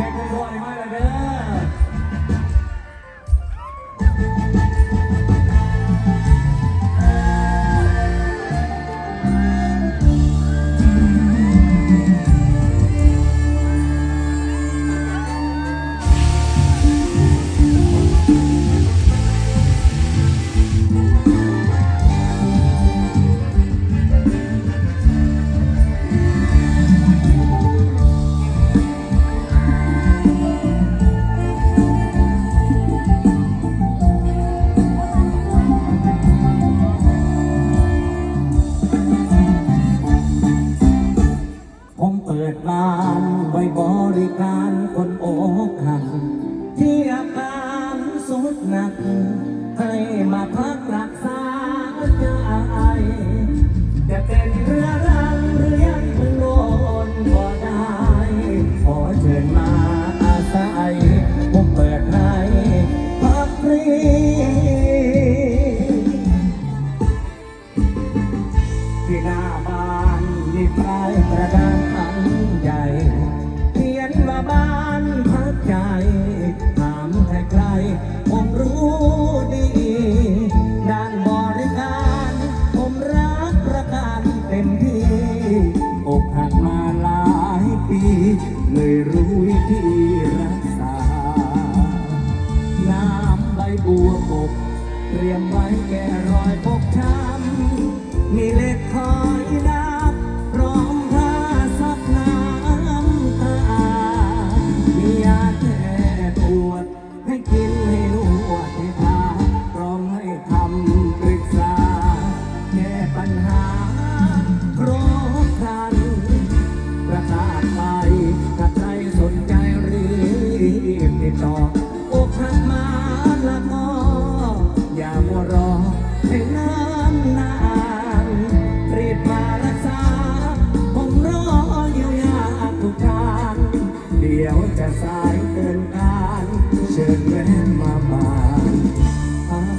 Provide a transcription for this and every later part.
ใจเกินร้อยมากเล การคนโอกหักายเกินการเชิญแวะมาบ้านพัก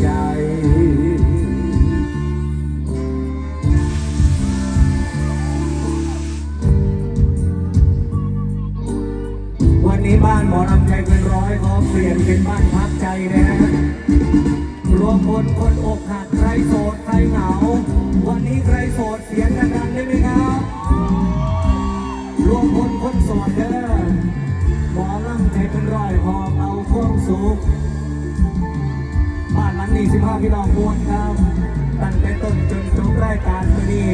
ใจวันนี้บ้านหมอลำใจเกินร้อยขอเปลี่ยนเป็นบ้านพักใจนะฮะรวมคนคนอกหักใครโสดใครเหงา วันนี้ใครโสดเสียงดังๆได้ไหมครับ คนคนสอนเด้อหมอลำใจเป็นร้อยหอบเอาความสุขบ้านหลังนี้สิบห้าพี่น้องมวลครับ ตั้งแต่ต้นจนจบรายการวันนี้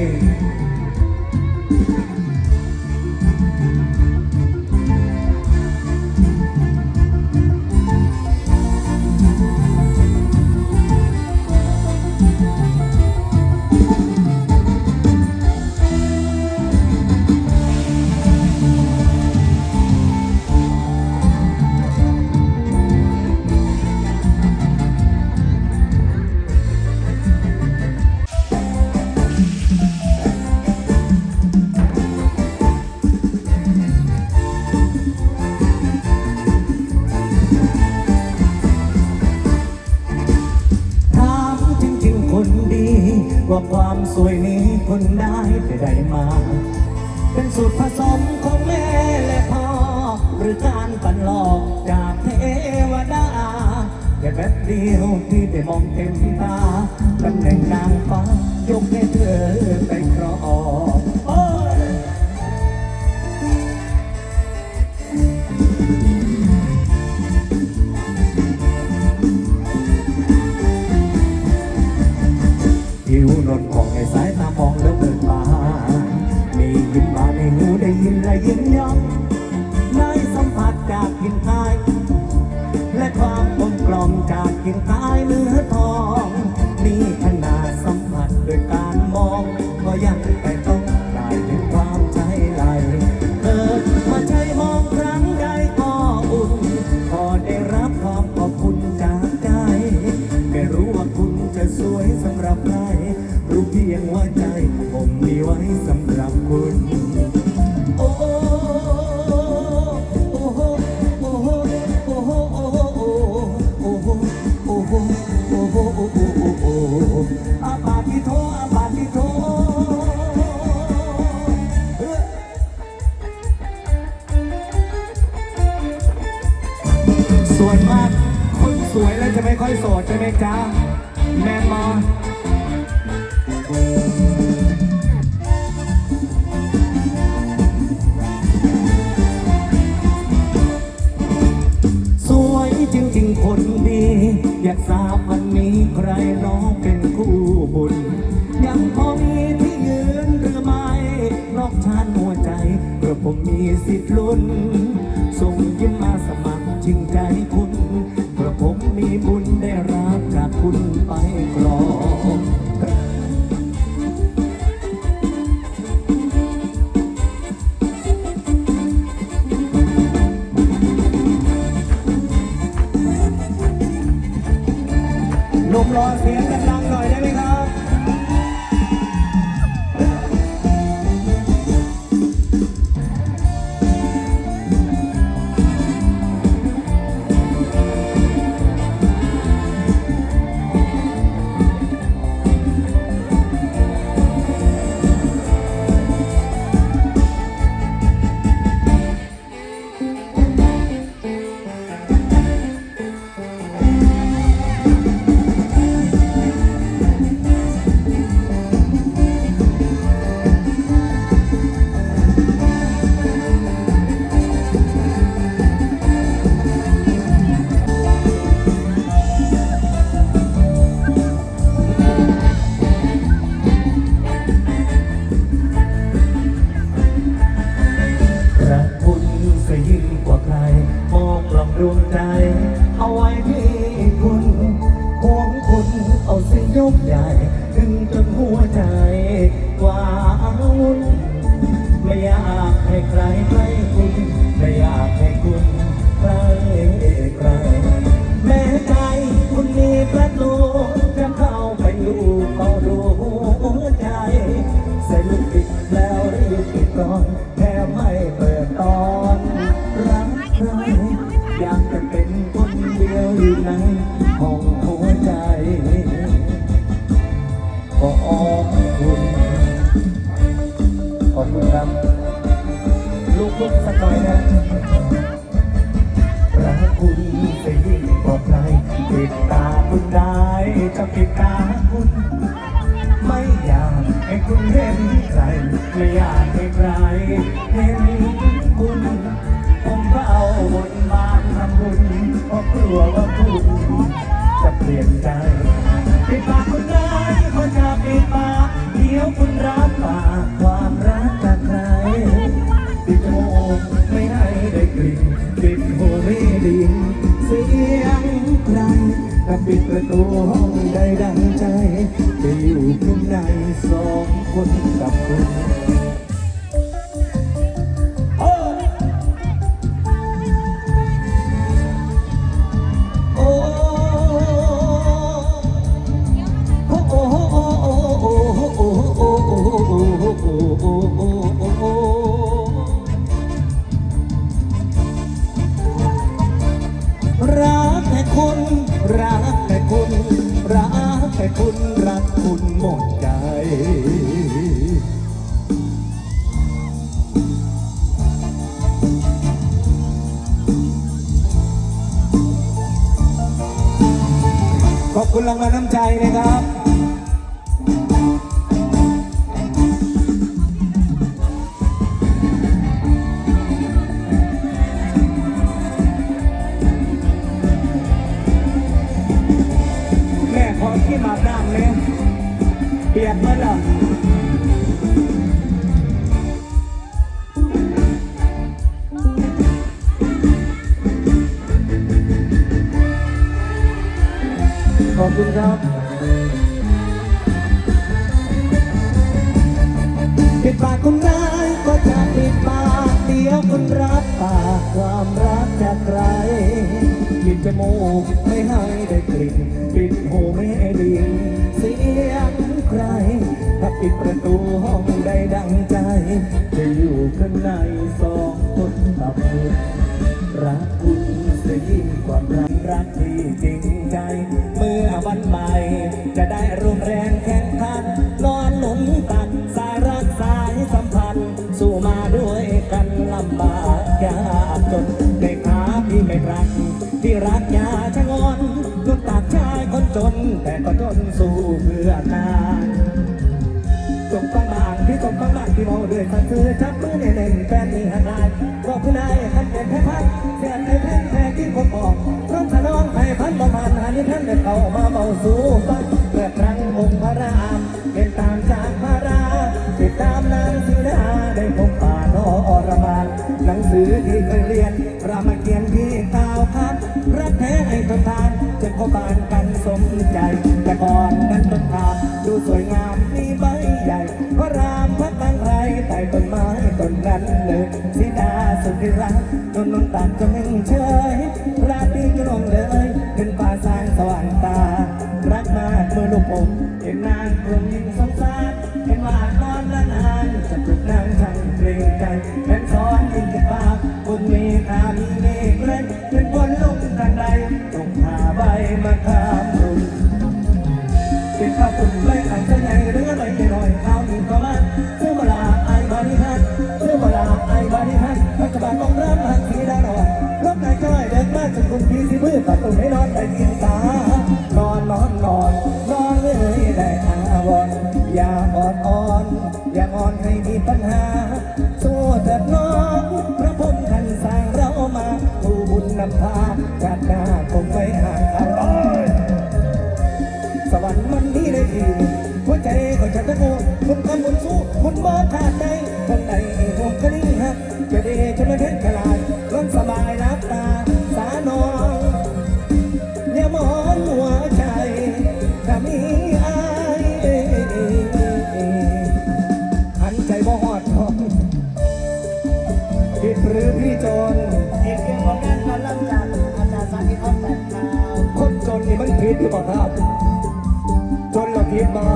รือการปันหลอกจากเทวดาแค่แป๊บเดียวที่ได้มองเต็มตาตำแหน่งนางฟ้ายกให้เธอไปครองยผิวนวลของไอ้สายตามองแล้วเบิกบามียิ้มมาในหูได้ยินและยิ้มย้อน สาวคนนี้ใครร้อง ดวงใจ เอาไว้ที่คุณของคุณเอาสิ่งยกใหญ่ รักคุณเสียิ่งกว่ใครปิดตาคุณได้จะปิดตาคุณ ไม่อยากให้คุณเห็นใครไม่อยากให้ใครเห็นคุณ ผมก็เอาบนบานทำบุญเพราะกลัวว่าคุณ উপস্থিত লাভ করবে บาปดำเยเปียกเมื่อขอบคุณครับักที่จริงใจ เมื่อวันใหม่จะได้ร่วมแรงแข่งขันนอนหนุนตักสายรักสายสัมพันธ์ สู้มาด้วยกันลำบากยากจนในขาพี่ไม่รัก ที่รักยาชะงอนลูกตักชายคนจน แต่ก็จนสู้เพื่อนานจบต้องบางพี่จบต้องบางพี่เมาเรื่ยสั่นซื้อจับมือเน่นแฟนนี่หันลายบอกคุณนายหันเป็นแพ้พัดแฟนไอ้แพ้แพ้กินคนออก ให้พันบ่ผ่านหานี้ท่านได้เข้ามาเบาสู่ฟังเพื่อครั้งองค์พระรามเป็นตามจากพระราติดตามนางสีดาได้พบป่าโนอรมานหนังสือที่เคยเรียนรามเกียรติ์ที่กล่าวคัดรักแท้ให้ทนทานจะขอบานกันสมใจ แต่ก่อนนั้นต้นทางดูสวยงามมีใบใหญ่พระรามพักตั้งไรใต้ต้นไม้ต้นนั้นเลยสีดาสุดที่รักจนนนตัดจะไม่เฉยราตรีจะลงเลย สว่างตา รักมากเมื่อลูกผมเห็นนางกลมยิ่งสงสารเห็นว่านอนละนานจะปลุกนางช่างเกรงใจเป็นสอนยิ่งติดปากบุญมีตามีเมฆเล็กเป็นบนลุ่มทันใดตกหาใบมาข้ามรุ่นเป็นข้าวปุ่นไว้อ่านเส้นใหญ่หรืออะไรไม่น้อยข้าวหนึ่งประมาณ คุณพี่ที่มือตัดตุ่มให้นอนไปกินตา คิดหรือเปล่าครับจนเราคิดมา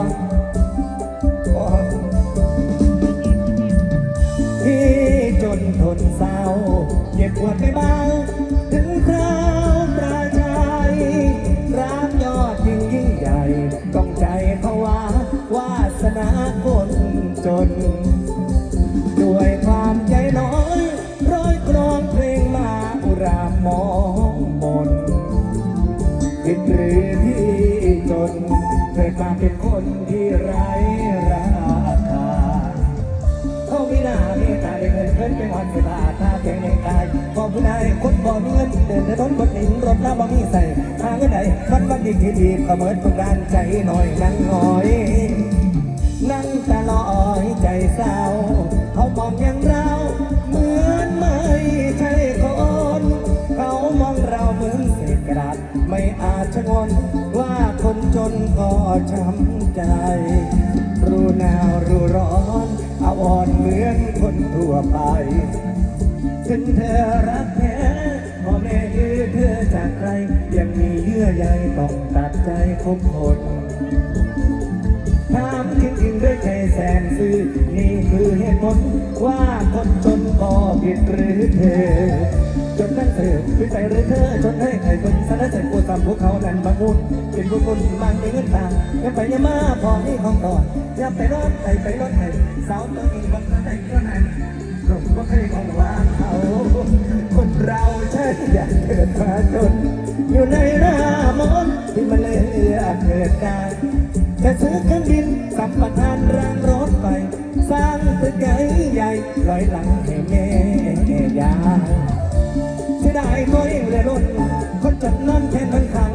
เคยมเป็นคนที่ไร้ราคาเขาไม่น่ามีตาได้เงินเพิ่นเป็นวันเวลาถ้าเพียงในกายบอกผู้ใดคนบ่มีเงินเดินถนนบนหนิงรถหน้าบ่มีใส่หาเงินใดมันวันดีที่ดีก็เหมือนทุกด้านใจหน่อยนั่งหน่อย นั่งตาลอยใจเศร้าเขามองอย่างเราเหมือนไม่ใช่คนเขามองเราเหมือนเศษกระดาษไม่อาจชะงน จนก็ช้ำใจ รู้หนาวรู้ร้อนอาวรณ์เหมือนคนทั่วไป ถึงเธอรักแท้พ่อแม่ยือเธอจากใครยังมีเยื่อใยต้องตัดใจคบคนถามจริงๆด้วยใจแสนซื่อนี่คือเหตุผลว่าคนจนก็ผิดหรือเธอ นนั่นเธอผิดไปหรือเธอจนให้ใครคนสารเสพกูตามพวกเขานั้นบางมุนเป็นบุญบุญมันไม่เงินต่างอย่าไปย่ามาพอนี่ของต่ออย่าไปรอดไปไปรอดไปสาวตัวนี้บังคับใจก็นั้นผมก็เคยของว่าเขาคนเราใช่อยากเกิดมาจนอยู่ในหน้ามนที่มันเลยเอื้อเกิดการจะซื้อเครื่องบินสัมปทานรางรถไฟสร้างตึกใหญ่ใหญ่ลอยหลังให้แม่ยา ยเสียดายตัวเองเลยล้นคนจนนั่นแค่นั้นคัง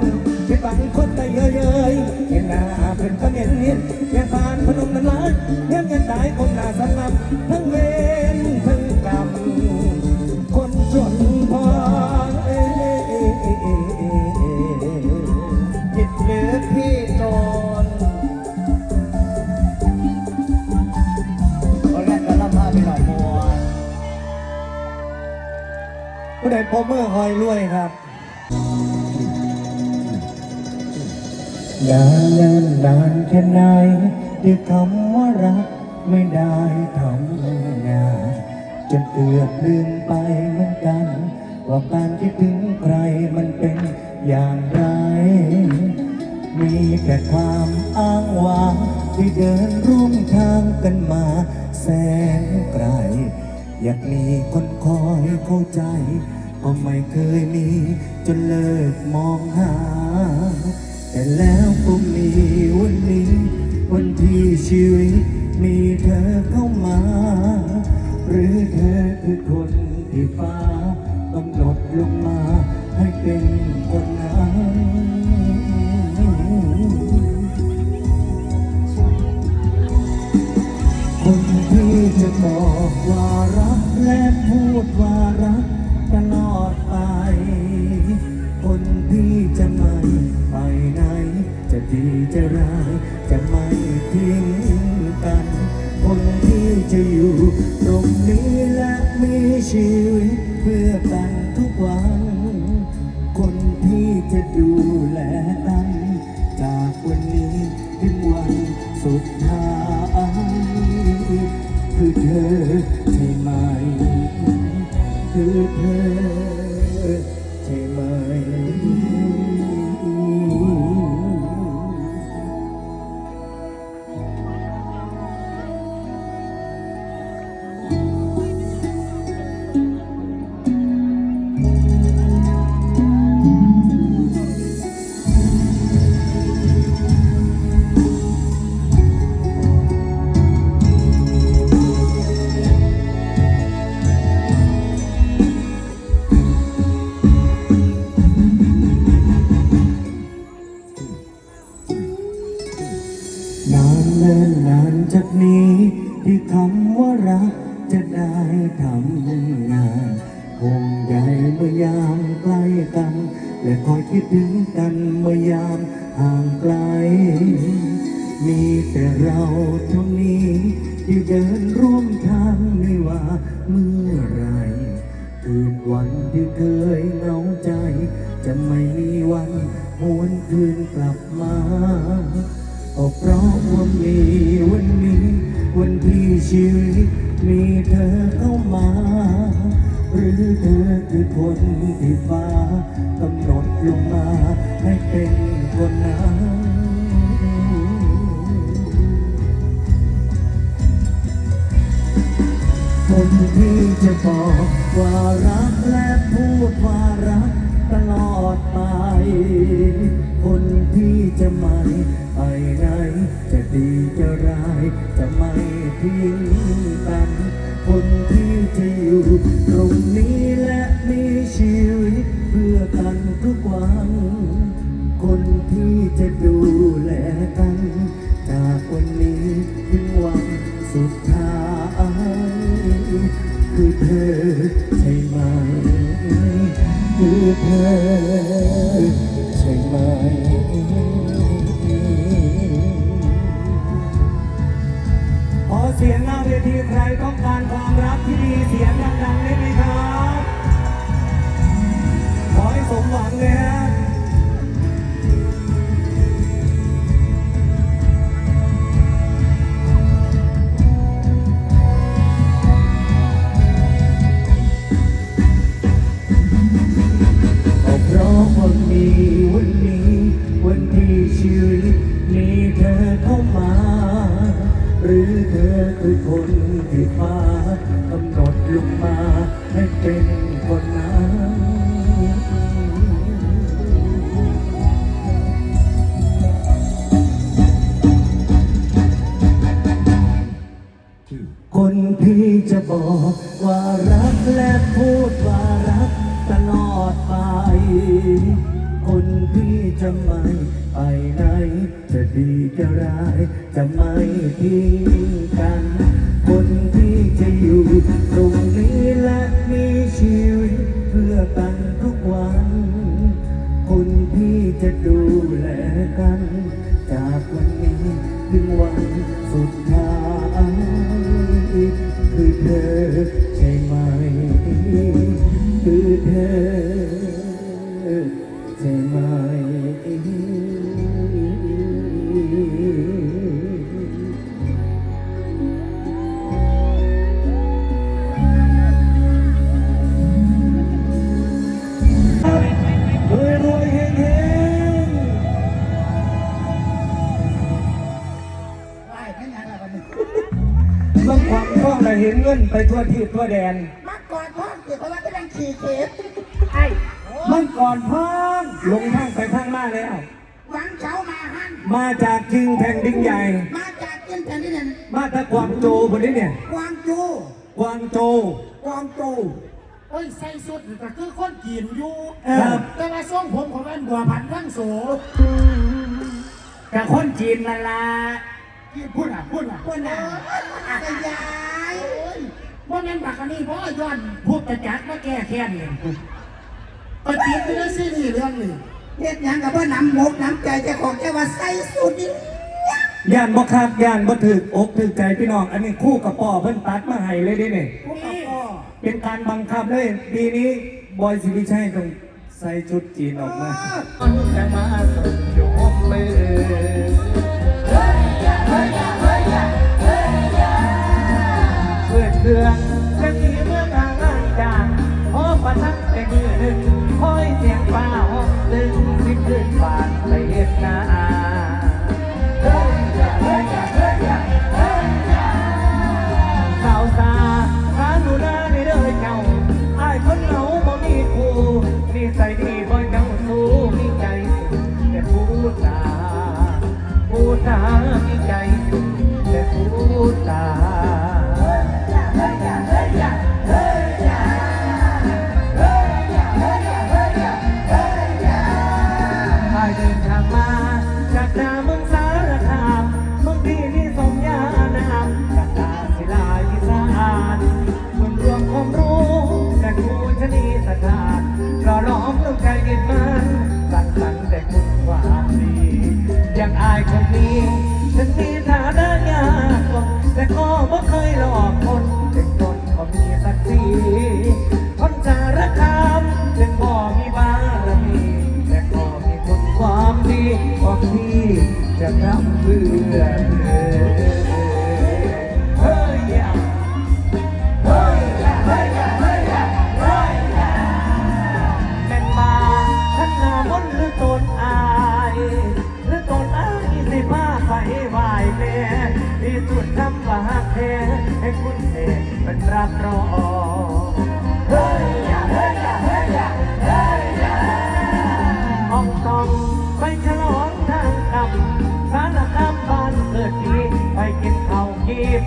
ที่บังคนแต่เยอะเยยเห็นหน้าเพิ่นก็เห็นเห็นแค่ผ่านพนมนั้นละยังยังตายคงหน้าสลับทั้งเวรทั้ง พบเมื่อหอยรวยครับนานนานนานแค่ไหนที่คำว่ารักไม่ได้ทำงานจนเกือบลืมไปเหมือนกัน ว่าการคิดถึงใครมันเป็นอย่างไร มีแต่ความอ้างว้างที่เดินร่วมทางกันมาแสนไกล อยากมีคนคอยเข้าใจ ก็ไม่เคยมีจนเลิกมองหา แต่แล้วก็มีวันนี้ วันที่ชีวิตมีเธอเข้ามา นี้ถึงวันสุดท้ายคือเธอใช่ไหมคือเธอานเนินนานจากนี้ ที่คำว่ารักจะได้ทำงานคงใหญ่เมื่อยามใกล้กัน และคอยคิดถึงกันเมื่อยามห่างไกล มีแต่เราเท่านี้ที่เดินร่วมทางไม่ว่าเมื่อไรคืนวันที่เคยเหงาใจ จะไม่มีวันหวนคืนกลับมา ชีวิตมีเธอเข้ามา หรือเธอคือคนที่ฟ้ากำหนดลงมาให้เป็นคนนั้นคนที่จะบอกว่ารักและพูดว่ารักตลอดไป คนที่จะไม่ไปไหนจะดีจะร้ายจะไม่ ทิ้งกันคนที่จะอยู่ เสียงหน้าเวทีใครต้องการความรักที่ดีเสียงดังๆได้ไหมครับ ขอให้สมหวังเลยฮะ อเธอคือคนที่ฟ้ากำหนดลงมาให้เป็นคนนั้นคนที่จะบอกว่ารักและพูดว่ารักตลอดไป คนที่จะไม่ไปไหนจะดีจะร้าย จะไม่ทิ้งกัน ไปทั่วที่ทั่วแดน มากกว่าพ่อเกี่ยวกับว่าก็ยังขี่เข็บไอ้มันก่อนพังลงทางไปพังมาแล้ว หวังเช้ามาหันมาจากจิงแผ่นดินใหญ่ มาจากเจ้นแผ่นดินมาจากกวางโจวคนนี้เนี่ย กวางโจกวางโจว กวางโจโอ้ยใส่สุดก็คือคนจีนอยู่ครับ แต่ละทรงผมของมันบัวพันธุ์ทั้งโสกับคนจีนนั่นละ ที่พูดอะพูดอะคนน่ะขยายว่าแม่นบักอันนี้เพราะว่าย้อนพูดประจักษ์มาแก้แค้นเนี่ยไปติดไปแล้วซีรีส์เรื่องนี้เฮ็ดหยังกับว่าน้ำหมกน้ำใจเจ้าของแกว่าใส่สุดนี่ย่านบ่คักย่านบ่ถึกอกถึกใจพี่น้อง อันนี้คู่กับป่อเพิ่นตัดมาให้เลยเดิเนี่ยพวกกับพ่อเป็นการบังคับเลยปีนี้บอยสิริชัยต้องใส่ชุดจีนออกมา เพื่อน พื่อเ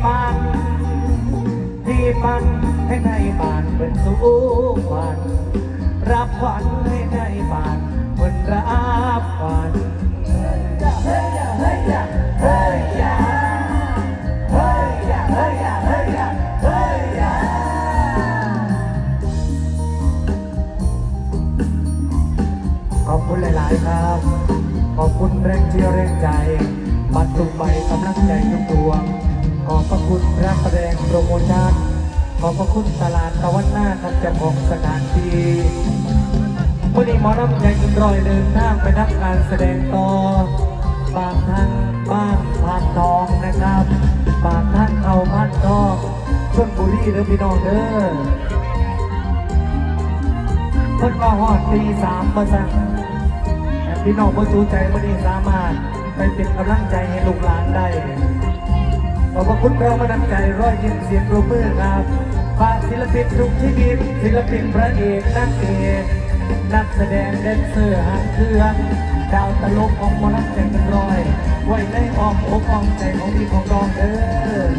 ปันที่ปันให้ไทยบ้านเป็นสุวรรณรับขวัญให้ไทยบ้านเป็นรับขวัญเฮ้ยเฮ้ยเฮ้ยเฮ้ยอย่าเฮ้ยอย่าเฮ้ยอย่าเฮ้ยอย่าขอบคุณหลาย ๆ ครับ ขอบคุณแรงเชียร์แรงใจ บัตรทุกใบกำลังใจทุกดวง อบพระคุณพระแสดงโปรโมชั่นขอบพระคุณตลาดตะวันหน้าครับเจ้าของสถานที่วันนี้หมอน้ำใจกินรอยเดินทางไปนับการแสดงต่อบางทางบ้านพานทองนะครับบางทางเขาพานทองชนบุรีเด้อพี่น้องเด้อเพิ่นมาฮอดตีสามมาสั่งพี่น้องผู้ชูใจวันนี้สามารถไปเป็นกำลังใจให้ลูกหลานได้ ขอบคุณเรามาดันใจร้อยยิ้มเสียงปรบมือครับฝากศิลปินทุกชีวิตศิลปินพระเอกนักเอกนักแสดงแดนเซอร์หางเครื่อง ดาวตลกของมอลักแจกเป็นร้อยไว้ในอ้อมอกอ้อมใจของพี่ของน้องเด้อ